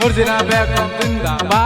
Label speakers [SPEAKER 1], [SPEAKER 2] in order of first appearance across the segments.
[SPEAKER 1] মুর্জিনা বেগম জিন্দাবাদ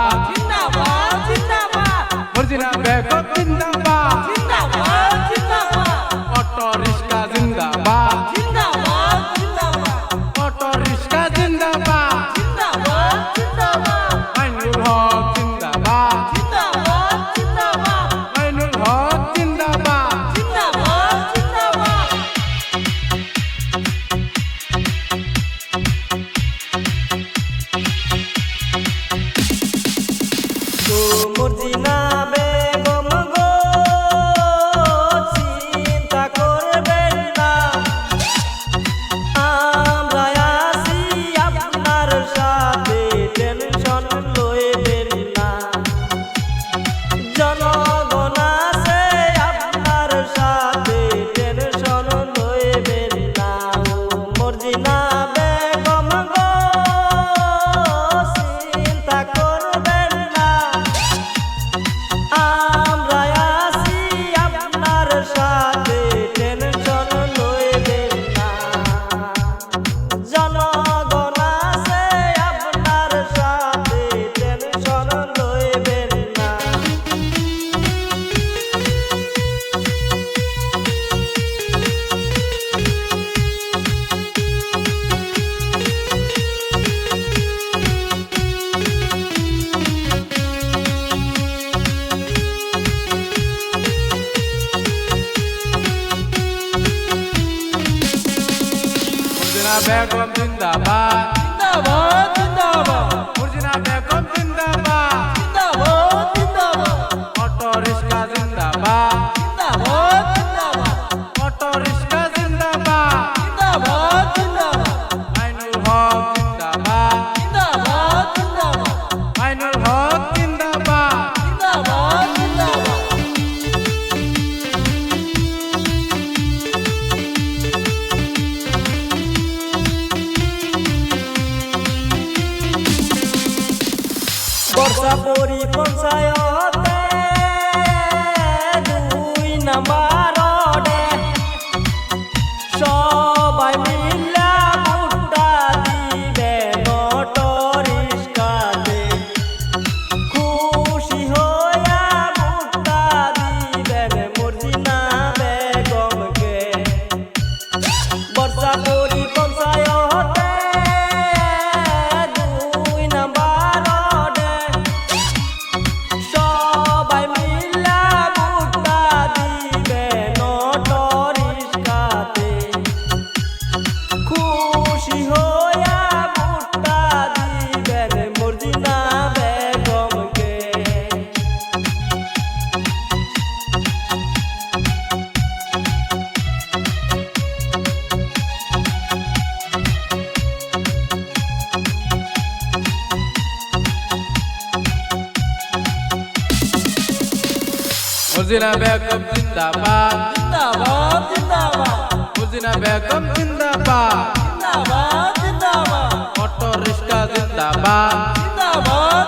[SPEAKER 2] We're
[SPEAKER 1] from Zindabad Kosa
[SPEAKER 2] પોરી પંસાયા
[SPEAKER 3] হুজিরা Begum
[SPEAKER 1] জিন্দাবাদ
[SPEAKER 2] জিন্দাবাদ জিন্দাবাদ
[SPEAKER 1] হুজিরা বেগম জিন্দাবাদ
[SPEAKER 2] জিন্দাবাদ জিন্দাবাদ
[SPEAKER 1] অটো রিক্সা জিন্দাবাদ
[SPEAKER 2] জিন্দাবাদ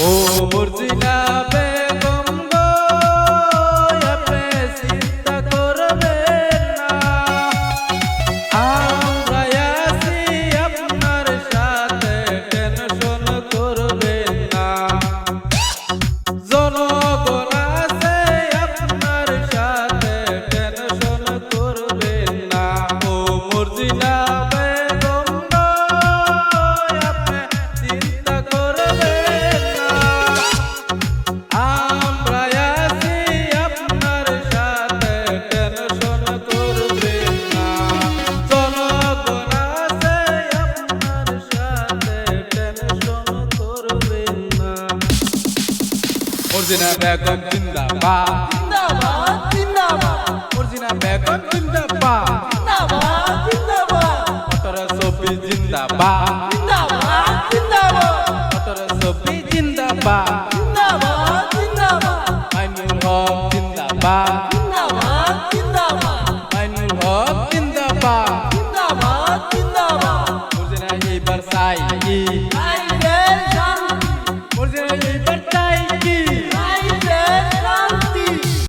[SPEAKER 3] ও মোর জিনাবে মর্জিনা
[SPEAKER 1] বেগম জিন্দাবাদ।
[SPEAKER 2] জিন্দাবাদ জিন্দাবাদ।
[SPEAKER 1] মর্জিনা বেগম জিন্দাবাদ।
[SPEAKER 2] জিন্দাবাদ জিন্দাবাদ।
[SPEAKER 1] অটর সফি জিন্দাবাদ।
[SPEAKER 4] জিন্দাবাদ জিন্দাবাদ।
[SPEAKER 1] অটর সফি জিন্দাবাদ।
[SPEAKER 4] জিন্দাবাদ জিন্দাবাদ।
[SPEAKER 1] আইনুল হক জিন্দাবাদ।
[SPEAKER 4] জিন্দাবাদ জিন্দাবাদ।
[SPEAKER 1] আইনুল হক জিন্দাবাদ।